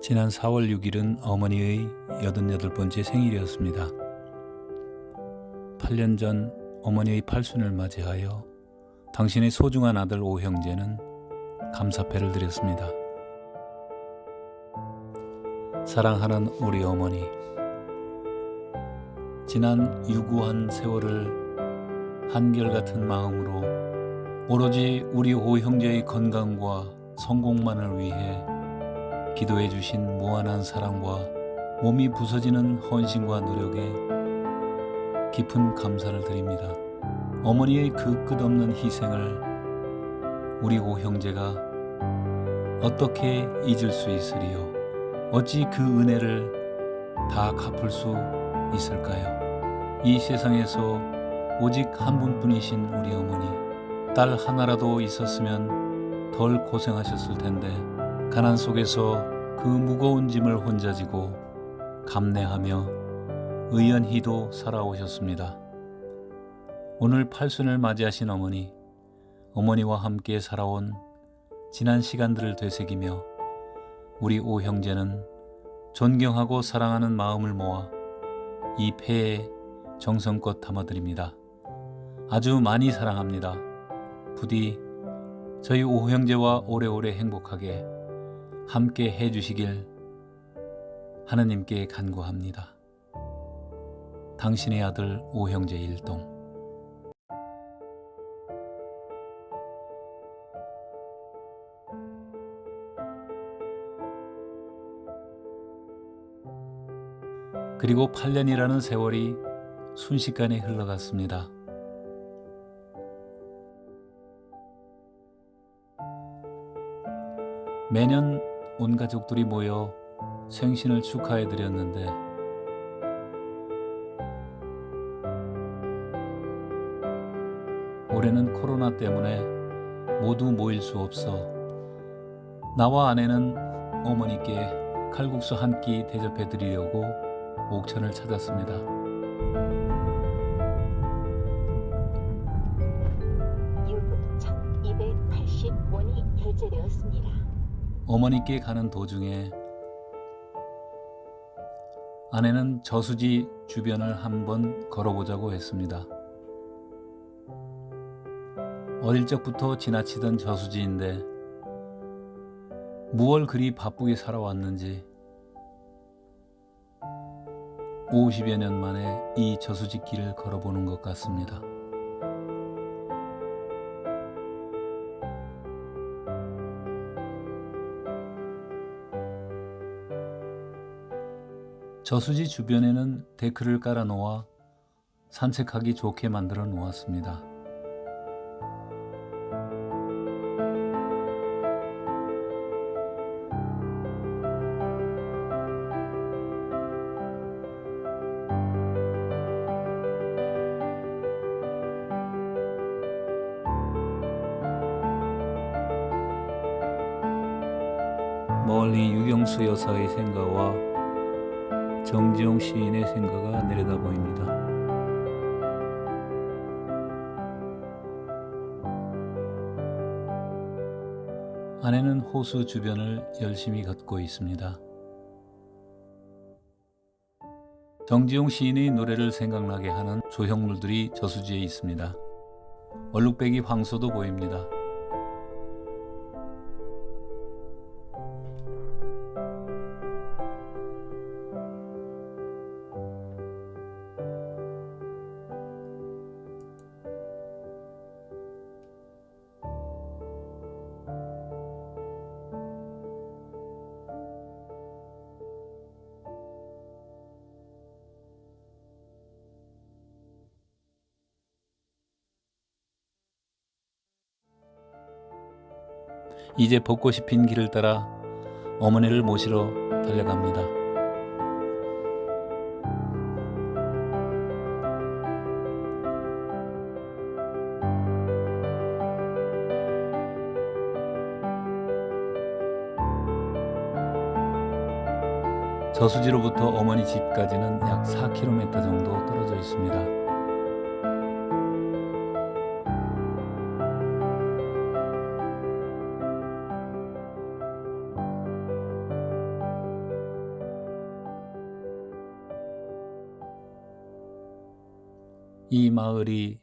지난 4월 6일은 어머니의 88번째 생일이었습니다. 8년 전 어머니의 팔순을 맞이하여 당신의 소중한 아들 오형제는 감사패를 드렸습니다. 사랑하는 우리 어머니. 지난 유구한 세월을 한결같은 마음으로 오로지 우리 오형제의 건강과 성공만을 위해 기도해 주신 무한한 사랑과 몸이 부서지는 헌신과 노력에 깊은 감사를 드립니다. 어머니의 그 끝없는 희생을 우리 오 형제가 어떻게 잊을 수 있으리요? 어찌 그 은혜를 다 갚을 수 있을까요? 이 세상에서 오직 한 분뿐이신 우리 어머니, 딸 하나라도 있었으면 덜 고생하셨을 텐데, 가난 속에서 그 무거운 짐을 혼자 지고 감내하며 의연히도 살아오셨습니다. 오늘 팔순을 맞이하신 어머니, 어머니와 함께 살아온 지난 시간들을 되새기며 우리 오 형제는 존경하고 사랑하는 마음을 모아 이 폐에 정성껏 담아드립니다. 아주 많이 사랑합니다. 부디 저희 오 형제와 오래오래 행복하게 함께 해주시길 하느님께 간구합니다. 당신의 아들 오 형제 일동 그리고 8년이라는 세월이 순식간에 흘러갔습니다. 매년 온 가족들이 모여 생신을 축하해 드렸는데 올해는 코로나 때문에 모두 모일 수 없어 나와 아내는 어머니께 칼국수 한 끼 대접해 드리려고 옥천을 찾았습니다. 유급 1280원이 결제되었습니다. 어머니께 가는 도중에 아내는 저수지 주변을 한번 걸어보자고 했습니다. 어릴 적부터 지나치던 저수지인데 무얼 그리 바쁘게 살아왔는지 50여 년 만에 이 저수지 길을 걸어보는 것 같습니다. 저수지 주변에는 데크를 깔아 놓아 산책하기 좋게 만들어 놓았습니다. 멀리 유경수 여사의 생가와 정지용 시인의 생가가 내려다 보입니다. 아내는 호수 주변을 열심히 걷고 있습니다. 정지용 시인의 노래를 생각나게 하는 조형물들이 저수지에 있습니다. 얼룩배기 황소도 보입니다. 이제 벚꽃이 핀 길을 따라 어머니를 모시러 달려갑니다. 저수지로부터 어머니 집까지는 약 4km 정도 떨어져 있습니다. 이 마을이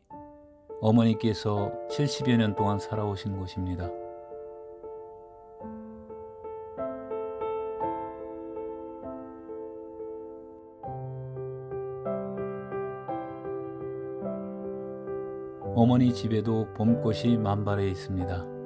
어머니께서 70여 년 동안 살아오신 곳입니다. 어머니 집에도 봄꽃이 만발해 있습니다.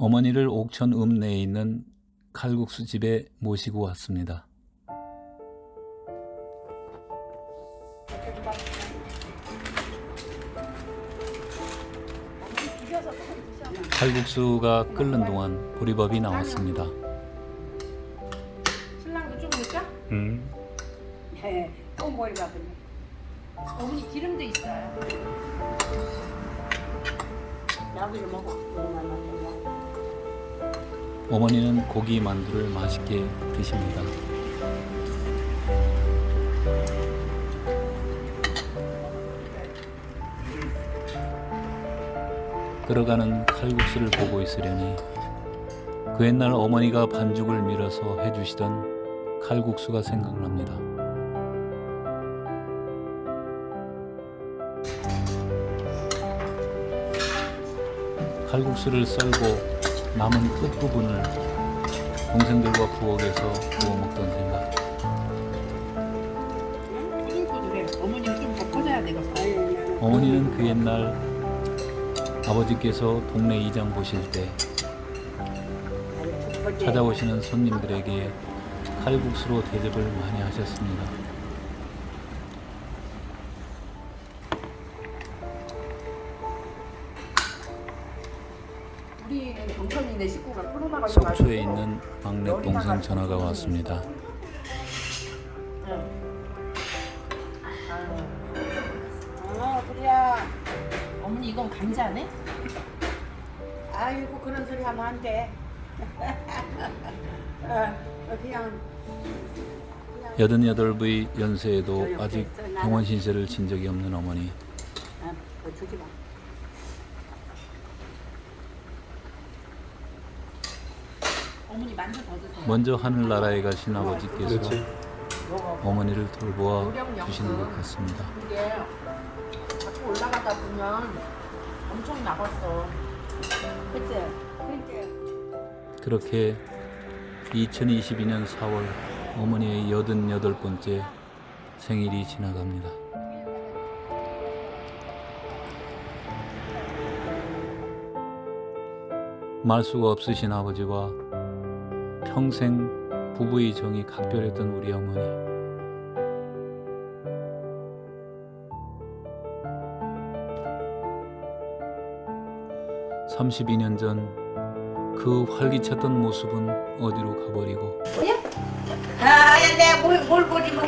어머니를 옥천 읍내에 있는 칼국수 집에 모시고 왔습니다. 칼국수가 끓는 동안 보리밥이 나왔습니다. 신랑도 좀 넣자? 음. 네, 또 머리가 그네. 어머니 기름도 있어요. 나비를 먹어. 어머니는 고기 만두를 맛있게 드십니다. 끓어가는 칼국수를 보고 있으려니 그 옛날 어머니가 반죽을 밀어서 해주시던 칼국수가 생각납니다. 칼국수를 썰고 남은 끝부분을 동생들과 부엌에서 구워 먹던 생각. 어머니는 그 옛날 아버지께서 동네 이장 보실 때 찾아오시는 손님들에게 칼국수로 대접을 많이 하셨습니다. 막내 동생 전화가 왔습니다. 어, 그래야. 어머니 이건 감자네? 아이고 그런 소리 하면 안 돼. 어, 어, 그냥 그냥 88부의 연세에도 아직 병원 신세를 진 적이 없는 어머니. 아, 그거 주지 마. 어머니 만두 더 드세요. 먼저 하늘나라에 가신 아버지께서 먹어. 어머니를 돌보아 주시는 것 같습니다. 이게 자꾸 올라가다 보면 엄청 나갔어. 그때 그때 그렇게 2022년 4월 어머니의 88번째 생일이 지나갑니다. 말 수가 없으신 아버지와 평생 부부의 정이 각별했던 우리 어머니. (32년) 전 그 활기찼던 모습은 어디로 가버리고 아, 야, 내가 보지 뭐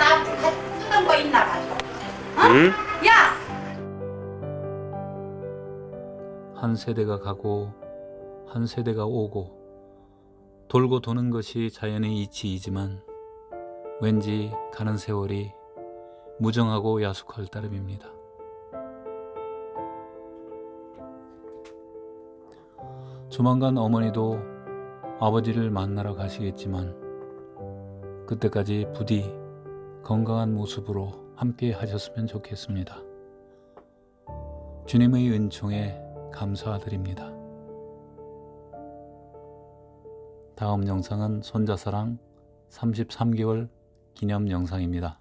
다 뜯은 거 있나 봐. 어? 야! 한 세대가 가고 한 세대가 오고 돌고 도는 것이 자연의 이치이지만 왠지 가는 세월이 무정하고 야속할 따름입니다. 조만간 어머니도 아버지를 만나러 가시겠지만 그때까지 부디 건강한 모습으로 함께 하셨으면 좋겠습니다. 주님의 은총에 감사드립니다. 다음 영상은 손자사랑 33개월 기념 영상입니다.